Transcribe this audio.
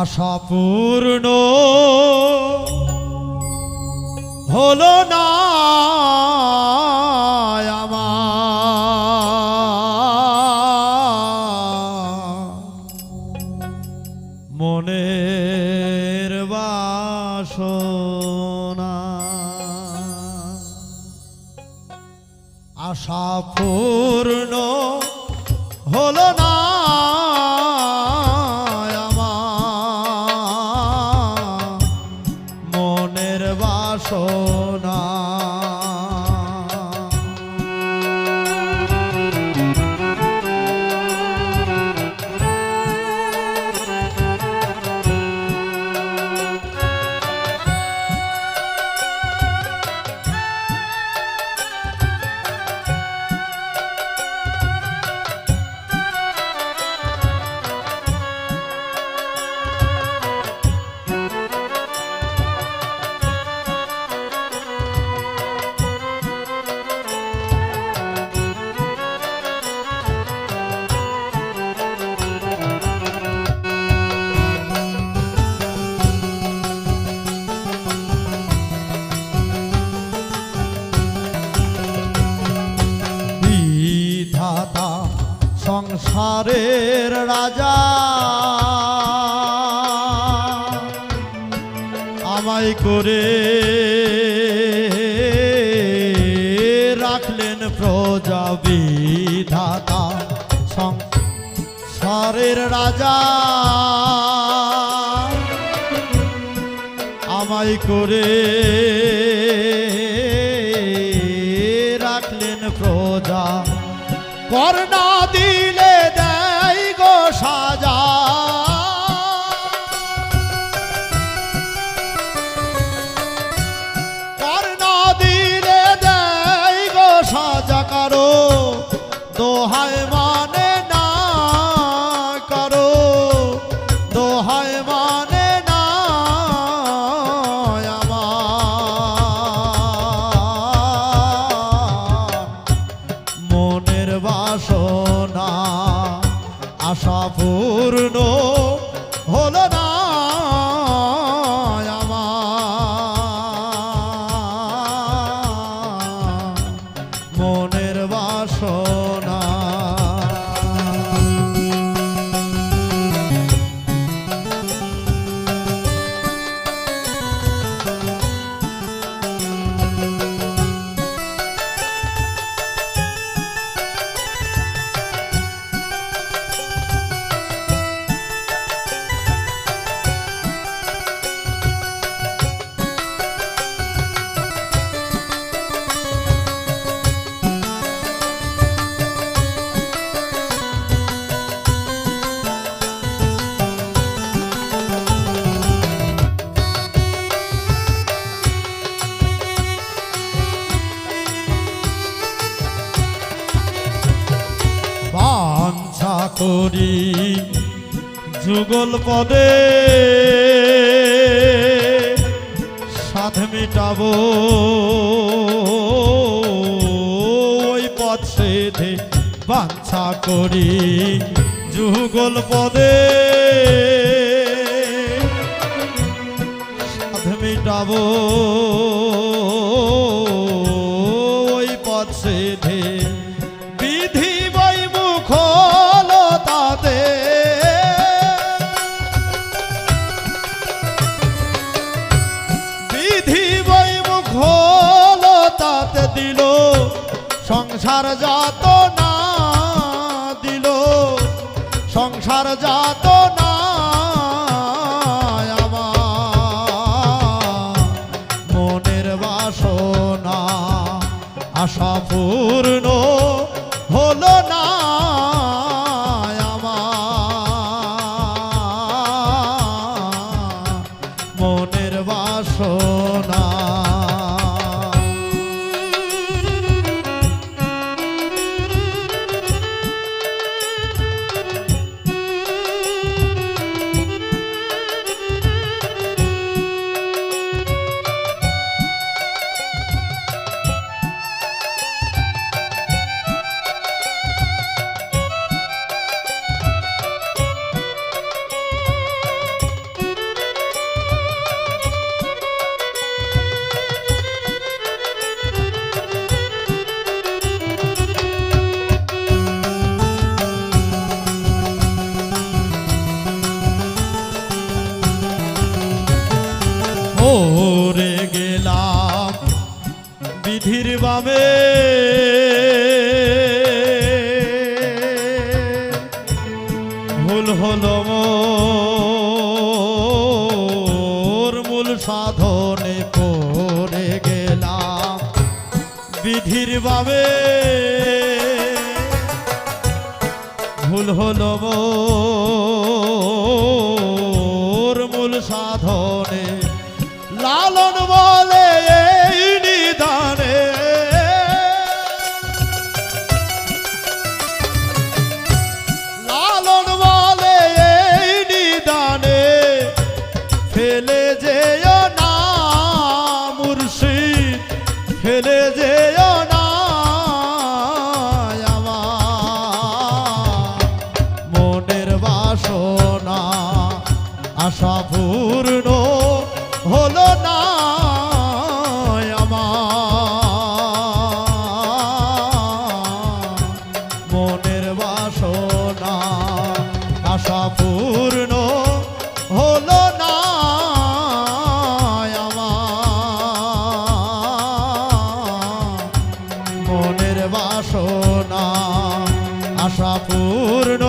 আশা পূর্ণ হলো না মনের বাসনা। আশা পূর্ণ হলো না সংসারের রাজা। আমায় করে রাখলেন প্রজা বিধাতা সংসারের রাজা। আমায় করে বাসনা আশা পূর্ণ হল না আমার। মনের বাসনা করি যুগল পদে। সাধ মিটাবো ওই পথ সেধে বাঞ্ছা করি যুগল পদে। সাধ মিটাবো সংসার যাত না দিল সংসার যত পড়ে গেলাম বিধির বামে ভুল হলো মূল সাধনে পড়ে গেলাম বিধির বাবে। ভুল হলো মূল সাধনে আসনা আশা পূর্ণ